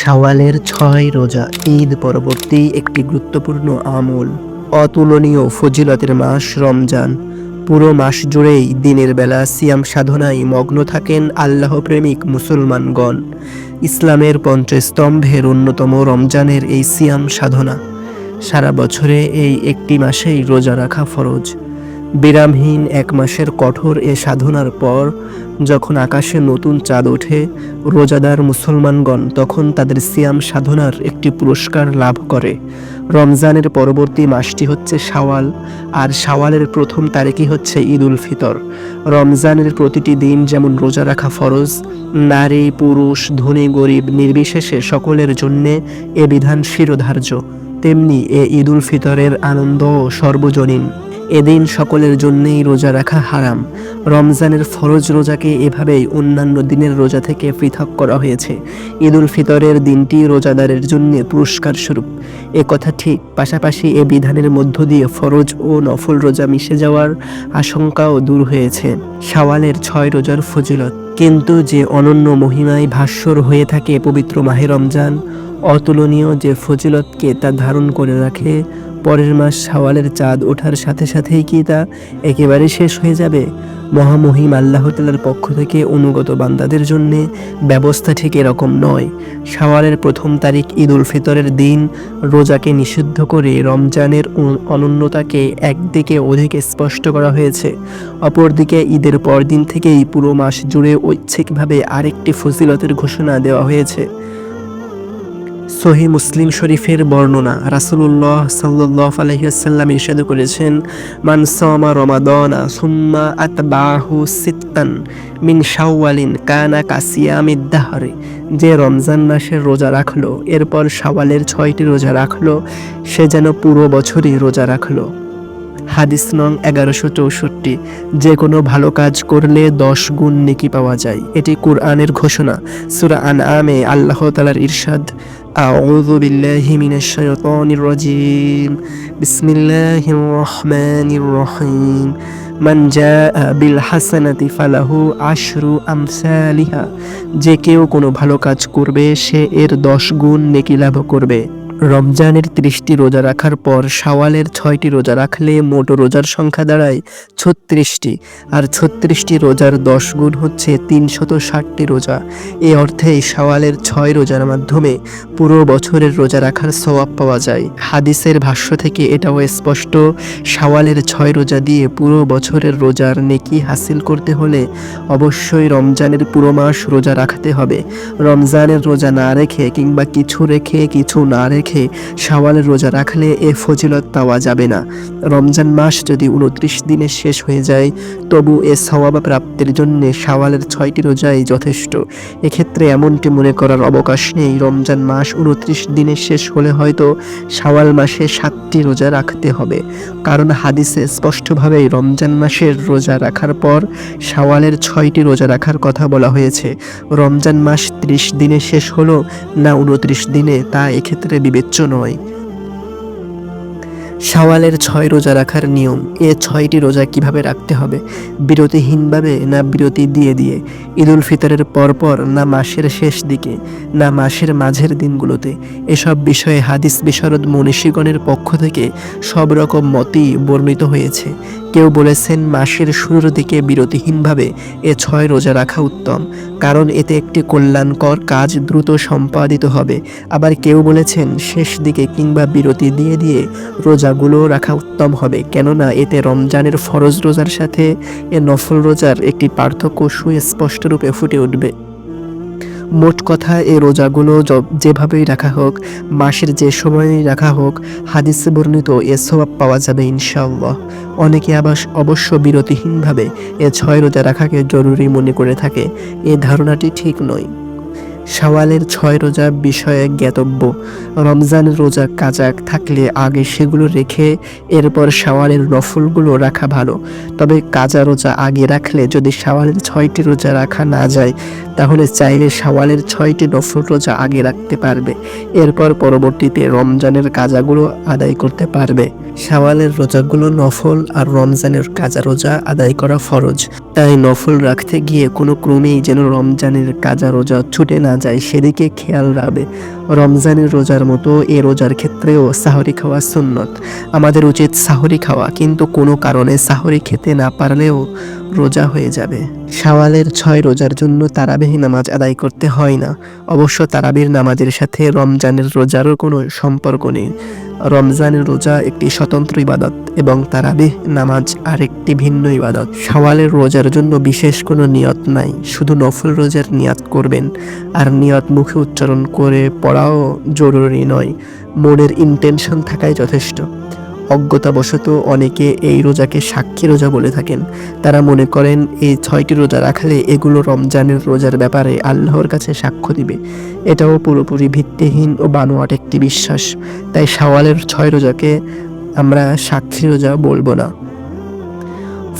শাওয়ালের ছয় রোজা ঈদ পরবর্তী একটি গুরুত্বপূর্ণ আমল। অতুলনীয় ফজিলতের মাস রমজান। পুরো মাস জুড়েই দিনের বেলা সিয়াম সাধনায় মগ্ন থাকেন আল্লাহ প্রেমিক মুসলমানগণ। ইসলামের পঞ্চস্তম্ভের অন্যতম রমজানের এই সিয়াম সাধনা। সারা বছরে এই একটি মাসেই রোজা রাখা ফরজ। বিরামহীন এক মাসের কঠোর এ সাধনার পর, যখন আকাশে নতুন চাঁদ ওঠে, রোজাদার মুসলমানগণ তখন তাদের সিয়াম সাধনার একটি পুরস্কার লাভ করে। রমজানের পরবর্তী মাসটি হচ্ছে শাওয়াল, আর শাওয়ালের প্রথম তারিখই হচ্ছে ঈদ উল ফিতর। রমজানের প্রতিটি দিন যেমন রোজা রাখা ফরজ, নারী, পুরুষ, ধনী, গরিব, নির্বিশেষে সকলের জন্যে এ বিধান শিরোধার্য। তেমনি এ ঈদ উল ফিতরের আনন্দ সর্বজনীন। এদিন সকলের জন্যেই রোজা রাখা হারাম। রমজানের ফরজ রোজাকে এভাবেই অন্যান্য দিনের রোজা থেকে পৃথক করা হয়েছে। ঈদ উল ফিতরের দিনটি রোজাদারের জন্য পুরস্কার স্বরূপ এ কথা ঠিক, পাশাপাশি এ বিধানের মধ্য দিয়ে ফরজ ও নফল রোজা মিশে যাওয়ার আশঙ্কাও দূর হয়েছে। শাওয়ালের ছয় রোজার ফজিলত। কিন্তু যে অনন্য মহিমায় ভাস্বর হয়ে থাকে পবিত্র মাহে রমজান, অতুলনীয় যে ফজিলতকে তা ধারণ করে রাখে পরের মাস শাওয়ালের চাঁদ ওঠার সাথে সাথেই কি তা একেবারে শেষ হয়ে যাবে? মহামহিম আল্লাহ তালার পক্ষ থেকে অনুগত বান্দাদের জন্য ব্যবস্থা ঠিক এরকম নয়। শাওয়ালের প্রথম তারিখ ঈদ উল ফিতরের দিন, রোজাকে নিষিদ্ধ করে রমজানের অনন্যতাকে একদিকে অধিক স্পষ্ট করা হয়েছে। অপরদিকে ঈদের পরদিন থেকেই পুরো মাস জুড়ে ঐচ্ছিকভাবে আরেকটি ফজিলতের ঘোষণা দেওয়া হয়েছে। সহি মুসলিম শরীফের বর্ণনা রাসূলুল্লাহ সাল্লাল্লাহু আলাইহি ওয়াসাল্লাম ইরশাদ করেছেন, মান রমাদনা সুম্মা আতবাহু সিত্তান মিন শাওয়ালিন কানা কাসিয়ামিদ দাহরে। যে রমজান মাসের রোজা রাখল, এরপর শাওয়ালের ছয়টি রোজা রাখল, সে যেন পুরো বছরই রোজা রাখল। হাদিস নং এগারোশো চৌষট্টি, যে কোনো ভালো কাজ করলে দশ গুণ নেকি পাওয়া যায়। এটি কুরআনের ঘোষণা। সুরা আন আমে আল্লাহ তালার ইরশাদ أعوذ بالله من الشيطان الرجيم بسم الله الرحمن الرحيم من جاء بالحسنة فله عشر أمثالها যে কেউ কোনো ভালো কাজ করবে সে এর দশ গুণ নেকি লাভ করবে রমজানের ত্রিশটি রোজা রাখার পর শাওয়ালের ছয়টি রোজা রাখলে মোট রোজার সংখ্যা দাঁড়ায় ছত্রিশটি। আর ছত্রিশটি রোজার দশ গুণ হচ্ছে তিনশত ষাটটি রোজা। এ অর্থেই শাওয়ালের ছয় রোজার মাধ্যমে পুরো বছরের রোজা রাখার সওয়াব পাওয়া যায়। হাদিসের ভাষ্য থেকে এটাও স্পষ্ট, শাওয়ালের ছয় রোজা দিয়ে পুরো বছরের রোজার নেকি হাসিল করতে হলে অবশ্যই রমজানের পুরো মাস রোজা রাখতে হবে। রমজানের রোজা না রেখে কিংবা কিছু রেখে কিছু না রেখে শাওয়ালের রোজা রাখলে এ ফজিলত পাওয়া যাবে না। রমজান মাস যদি উনত্রিশ দিনে শেষ হয়ে যায়, তবু এ সওয়াব প্রাপ্তির জন্য শাওয়ালের ছয়টি রোজাই যথেষ্ট। এক্ষেত্রে এমনটি মনে করার অবকাশ নেই। রমজান মাস উনত্রিশ দিনে শেষ হলে হয়তো শাওয়াল মাসে সাতটি রোজা রাখতে হবে। কারণ হাদিসে স্পষ্টভাবেই রমজান মাসের রোজা রাখার পর শাওয়ালের ছয়টি রোজা রাখার কথা বলা হয়েছে। রমজান মাস ত্রিশ দিনে শেষ হলো না উনত্রিশ দিনে? তা এক্ষেত্রে বিবেচ্য নয়। শাওয়ালের ছয় রোজা রাখার নিয়ম, এ ছয়টি রোজা কীভাবে রাখতে হবে? বিরতিহীনভাবে না বিরতি দিয়ে দিয়ে? ঈদুল ফিতরের পরপর না মাসের শেষ দিকে, না মাসের মাঝের দিনগুলোতে? এসব বিষয়ে হাদিস বিশারদ মনীষীগণের পক্ষ থেকে সব রকম মতই বর্ণিত হয়েছে। কেউ বলেছেন মাসের শুরুর দিকে বিরতিহীনভাবে এ ছয় রোজা রাখা উত্তম, কারণ এতে একটি কল্যাণকর কাজ দ্রুত সম্পাদিত হবে। আবার কেউ বলেছেন শেষ দিকে কিংবা বিরতি দিয়ে দিয়ে রোজাগুলো রাখা উত্তম হবে, কেননা এতে রমজানের ফরজ রোজার সাথে এ নফল রোজার একটি পার্থক্য সুস্পষ্ট রূপে ফুটে উঠবে। মোট কথা এই রোজাগুলো যেভাবেই রাখা হোক, মাসের যে সময়ই রাখা হোক, হাদিসে বর্ণিত এ স্বভাব পাওয়া যাবে ইনশাল্লাহ অনেকে আবার অবশ্য বিরতিহীনভাবে এ ছয় রোজা রাখাকে জরুরি মনে করে থাকে। এ ধারণাটি ঠিক নয়। শাওয়ালের ছয় রোজা বিষয়ে জ্ঞাতব্য। রমজানের রোজা কাজাক থাকলে আগে সেগুলো রেখে এরপর শাওয়ালের নফলগুলো রাখা ভালো। তবে কাজা রোজা আগে রাখলে যদি শাওয়ালের ছয়টি রোজা রাখা না যায়, তাহলে চাইলে শাওয়ালের ছয়টি নফল রোজা আগে রাখতে পারবে। এরপর পরবর্তীতে রমজানের কাজাগুলো আদায় করতে পারবে। শাওয়ালের রোজাগুলো নফল আর রমজানের কাজা রোজা আদায় করা ফরজ। তাই নফল রাখতে গিয়ে কোনো ক্রমেই যেন রমজানের কাজা রোজা ছুটে না যায়, সেদিকে খেয়াল রাখবে। রমজানের রোজার মতো এ রোজার ক্ষেত্রেও সাহরি খাওয়া সুন্নত। আমাদের উচিত সাহরি খাওয়া, কিন্তু কোনো কারণে সাহরি খেতে না পারলেও রোজা হয়ে যাবে। শাওয়ালের ছয় রোজার জন্য তারাবিহ নামাজ আদায় করতে হয় না। অবশ্য তারাবির নামাজের সাথে রমজানের রোজারও কোনো সম্পর্ক নেই। রমজানের রোজা একটি স্বতন্ত্র ইবাদত এবং তারাবিহ নামাজ আরেকটি ভিন্ন ইবাদত। শাওয়ালের রোজার জন্য বিশেষ কোনো নিয়ত নাই, শুধু নফল রোজার নিয়াত করবেন। আর নিয়ত মুখে উচ্চারণ করে পড়াও জরুরি নয়, মনের ইন্টেনশন থাকাই যথেষ্ট। অজ্ঞতাবশত অনেকে এই রোজাকে সাক্ষী রোজা বলে থাকেন। তারা মনে করেন, এই ছয়টি রোজা রাখলে এগুলো রমজানের রোজার ব্যাপারে আল্লাহর কাছে সাক্ষ্য দিবে। এটাও পুরোপুরি ভিত্তিহীন ও বানোয়াট একটি বিশ্বাস। তাই শাওয়ালের ছয় রোজাকে আমরা সাক্ষী রোজা বলব না।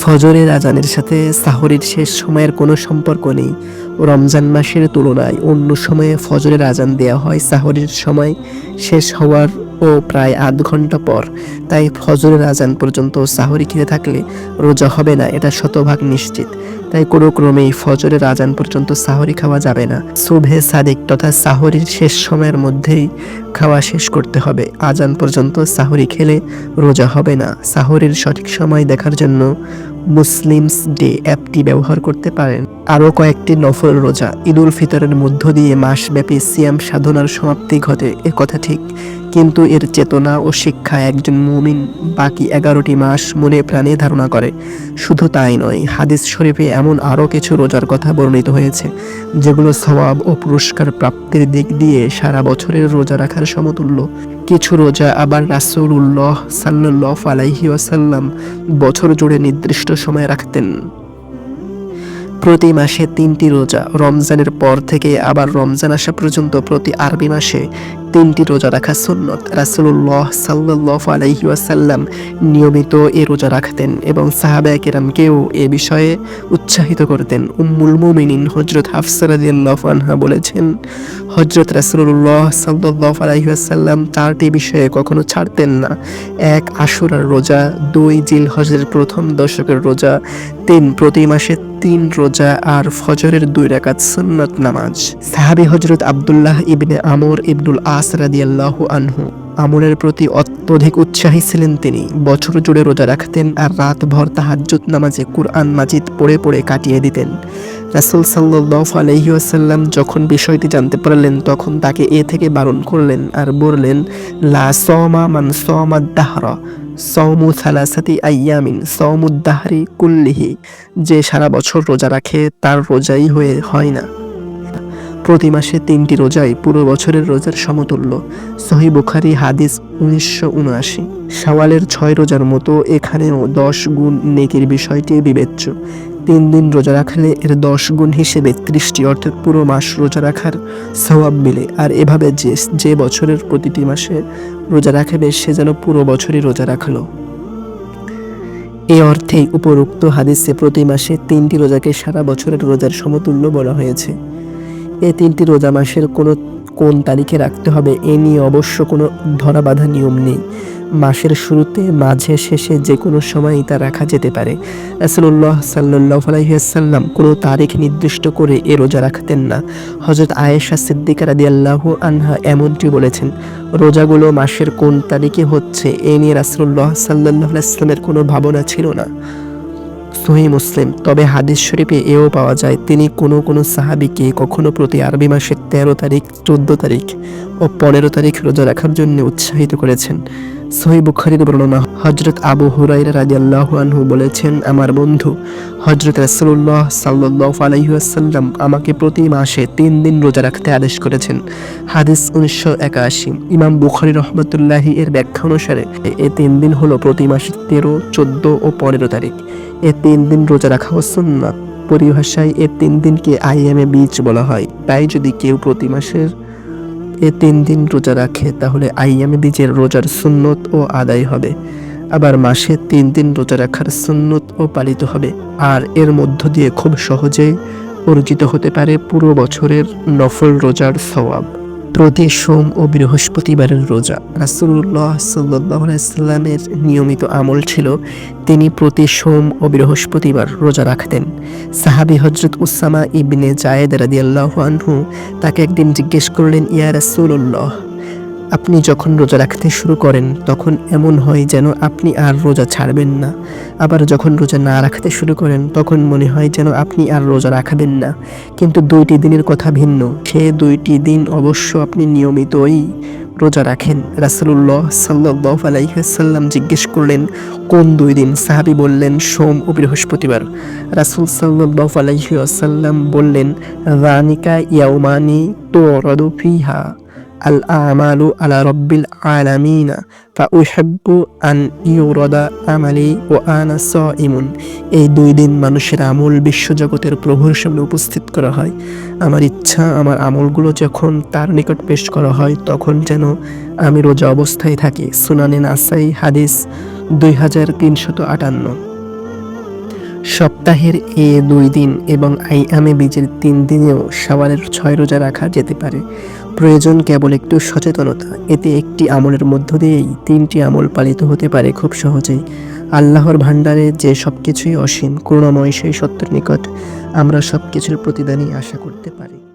ফজরের আজানের সাথে সাহরির শেষ সময়ের কোনো সম্পর্ক নেই। রমজান মাসের তুলনায় অন্য সময়ে ফজরের আজান দেওয়া হয় সাহরির সময়। শেষ হওয়ার ও প্রায় আধ ঘণ্টা পর। তাই ফজরের আজান পর্যন্ত সাহরি খেতে থাকলে রোজা হবে না, এটা শতভাগ নিশ্চিত। তাই কোনো ক্রমেই ফজরের আজান পর্যন্ত সাহরি খাওয়া যাবে না। সুভে সাদিক তথা সাহরির শেষ সময়ের মধ্যেই খাওয়া শেষ করতে হবে। আজান পর্যন্ত সাহরি খেলে রোজা হবে না। সাহরির সঠিক সময় দেখার জন্য মুসলিমস ডে অ্যাপটি ব্যবহার করতে পারেন। আরও কয়েকটি নফল রোজা ঈদুল ফিতরের মধ্য দিয়ে মাসব্যাপী সিয়াম সাধনার সমাপ্তি ঘটে, এ কথা ঠিক। কিন্তু এর চেতনা ও শিক্ষা একজন মুমিন বাকি এগারোটি মাস মনে প্রাণে ধারণা করে। শুধু তাই নয়, হাদিস শরীফে এমন আরও কিছু রোজার কথা বর্ণিত হয়েছে, যেগুলো সওয়াব ও পুরস্কার প্রাপ্তির দিক দিয়ে সারা বছরের রোজা রাখার সমতুল্য। কিছু রোজা আবার রাসূলুল্লাহ সাল্লাহ আলাইহি ওয়াসাল্লাম বছর জুড়ে নির্দিষ্ট সময় রাখতেন। প্রতি মাসে তিনটি রোজা, রমজানের পর থেকে আবার রমজান আসা পর্যন্ত প্রতি আরবি মাসে তিনটি রোজা রাখা সুন্নত। রাসুল্লাহ সাল্লাহ আলাইহি ওয়াসাল্লাম নিয়মিত এ রোজা রাখতেন এবং সাহাবা কেরামকেও এ বিষয়ে উৎসাহিত করতেন। উম্মুল মুমিনিন হজরত হাফসারাদিয়াল্লাহ আনহা বলেছেন হজরত রাসুল্লাহ সাল্লাহ আলাইহি ওয়াসাল্লাম চারটি বিষয়ে কখনো ছাড়তেন না। এক, আশুরার রোজা, দুই জিল হজের প্রথম দশকের রোজা, তিন, প্রতি মাসে তিন রোজা আর ফজরের দুই রাকাত সুন্নত নামাজ। সাহাবি হজরত আবদুল্লাহ ইবনে আমর ইবনুল আস রাদিয়াল্লাহু আনহু। আমলের প্রতি অত্যধিক উৎসাহী ছিলেন তিনি। বছর জুড়ে রোজা রাখতেন আর রাতভর তাহাজ্জুদ নামাজে কুরআন মাজিদ পড়ে পড়ে কাটিয়ে দিতেন। রাসুল সাল্লাহ আলহিউসাল্লাম যখন বিষয়টি জানতে পারলেন, তখন তাকে এ থেকে বারণ করলেন আর বললেন, লা সমা মান সমা দাহরা সৌমু সালাসাতি আইয়ামিন সৌমুদ্দাহারি কুল্লিহি। যে সারা বছর রোজা রাখে, তার রোজাই হয়ে, হয় না। প্রতি মাসে তিনটি রোজাই পুরো বছরের রোজার সমতুল্য। সহি বুখারি হাদিস উনিশশো উনআশি। শাওয়ালের ছয় রোজার মতো এখানেও দশ গুণ নেকির বিষয়টি বিবেচ্য। তিন দিন রোজা রাখলে এর দশ গুণ হিসেবে ত্রিশটি, অর্থাৎ পুরো মাস রোজা রাখার সওয়াব মিলে। আর এভাবে যে যে বছরের প্রতিটি মাসে রোজা রাখবে, সে যেন পুরো বছরই রোজা রাখল। এই অর্থেই উপরোক্ত হাদিসে প্রতি মাসে তিনটি রোজাকে সারা বছরের রোজার সমতুল্য বলা হয়েছে। এই তিনটি রোজা মাসের কোনো কোন তারিখে রাখতে হবে এ নিয়ে অবশ্য কোনো ধরাবাধা নিয়ম নেই। মাসের শুরুতে, মাঝে, শেষে যে কোনো সময়ই তা রাখা যেতে পারে। রাসুল্লাহ সাল্লাহ আলাইসাল্লাম কোনো তারিখ নির্দিষ্ট করে এ রোজা রাখতেন না। হজরত আয়েশা সিদ্দিকা রাদি আল্লাহ আনহা এমনটি বলেছেন, রোজাগুলো মাসের কোন তারিখে হচ্ছে এ নিয়ে রাসুল্লাহ সাল্লাহ ইসলামের কোনো ভাবনা ছিল না। সহি মুসলিম। তবে হাদিস শরীফে এও পাওয়া যায়, তিনি কোনো কোনো সাহাবিকে কখনো প্রতি আরবি মাসের তেরো তারিখ, চোদ্দ তারিখ ও পনেরো তারিখ রোজা রাখার জন্য উৎসাহিত করেছেন। সহি বুখারির বর্ণনা হজরত আবু হুরাইরা রাজি আনহু বলেছেন, আমার বন্ধু হজরত রাসুল্লাহ সাল্লাহ আলহিহাসাল্লাম আমাকে প্রতি মাসে তিন দিন রোজা রাখতে আদেশ করেছেন। হাদিস উনিশশো একাশি। ইমাম বুখারি রহমতুল্লাহি এর ব্যাখ্যা অনুসারে, এ তিন দিন হলো প্রতি মাসের তেরো, চোদ্দ ও পনেরো তারিখ। এ তিন দিন রোজা রাখা সুন্নাত। পরিভাষায় এ তিন দিনকে আইএমএ বীজ বলা হয়। তাই যদি কেউ প্রতি মাসের এ তিন দিন রোজা রাখে, তাহলে আইয়ামে বীজের রোজার সুন্নত ও আদায় হবে। আবার মাসে তিন দিন রোজা রাখার সুন্নত ও পালিত হবে। আর এর মধ্য দিয়ে খুব সহজেই অর্জিত হতে পারে পুরো বছরের নফল রোজার সওয়াব। প্রতি সোম ও বৃহস্পতিবারের রোজা। রাসুল্লাহ সাল্লামের নিয়মিত আমল ছিল, তিনি প্রতি সোম ও বৃহস্পতিবার রোজা রাখতেন। সাহাবি হজরত উসামা ইবনে জায়েদ রাদিয়াল্লাহু আনহু তাকে একদিন জিজ্ঞেস করলেন, ইয়া রাসূলুল্লাহ আপনি যখন রোজা রাখতে শুরু করেন, তখন এমন হয় যেন আপনি আর রোজা ছাড়বেন না। আবার যখন রোজা না রাখতে শুরু করেন, তখন মনে হয় যেন আপনি আর রোজা রাখবেন না। কিন্তু দুইটি দিনের কথা ভিন্ন। সে দুইটি দিন অবশ্য আপনি নিয়মিতই রোজা রাখেন। রাসুল্লাহ সাল্লাহ আলাইসাল্লাম জিজ্ঞেস করলেন, কোন দুই দিন? সাহাবি বললেন, সোম ও বৃহস্পতিবার। রাসুল সাল্লাহ আলাইসাল্লাম বললেন রানিকা ইয়াউমানি তো ফিহা। আল আমালু আলা রব্বিল আলামিনা ফা উহাব্বু আন ইউরদা আমালি ও আনা ইমুন এই দুই দিন মানুষের আমল বিশ্বজগতের প্রভুর সামনে উপস্থিত করা হয়। আমার ইচ্ছা, আমার আমলগুলো যখন তার নিকট পেশ করা হয়, তখন যেন আমি রোজা অবস্থায় থাকি। সুনানে নাসাই, হাদিস দুই হাজার তিনশত আটান্ন। সপ্তাহের এ দুই দিন এবং আইয়ামে বীজের তিন দিনেও সাওয়ালের ছয় রোজা রাখা যেতে পারে। প্রয়োজন কেবল একটু সচেতনতা। এতে একটি আমলের মধ্য দিয়েই তিনটি আমল পালিত হতে পারে খুব সহজেই। আল্লাহর ভাণ্ডারে যে সব কিছুই অসীম, করুণাময় সেই সত্যের নিকট আমরা সব কিছুর প্রতিদানই আশা করতে পারি।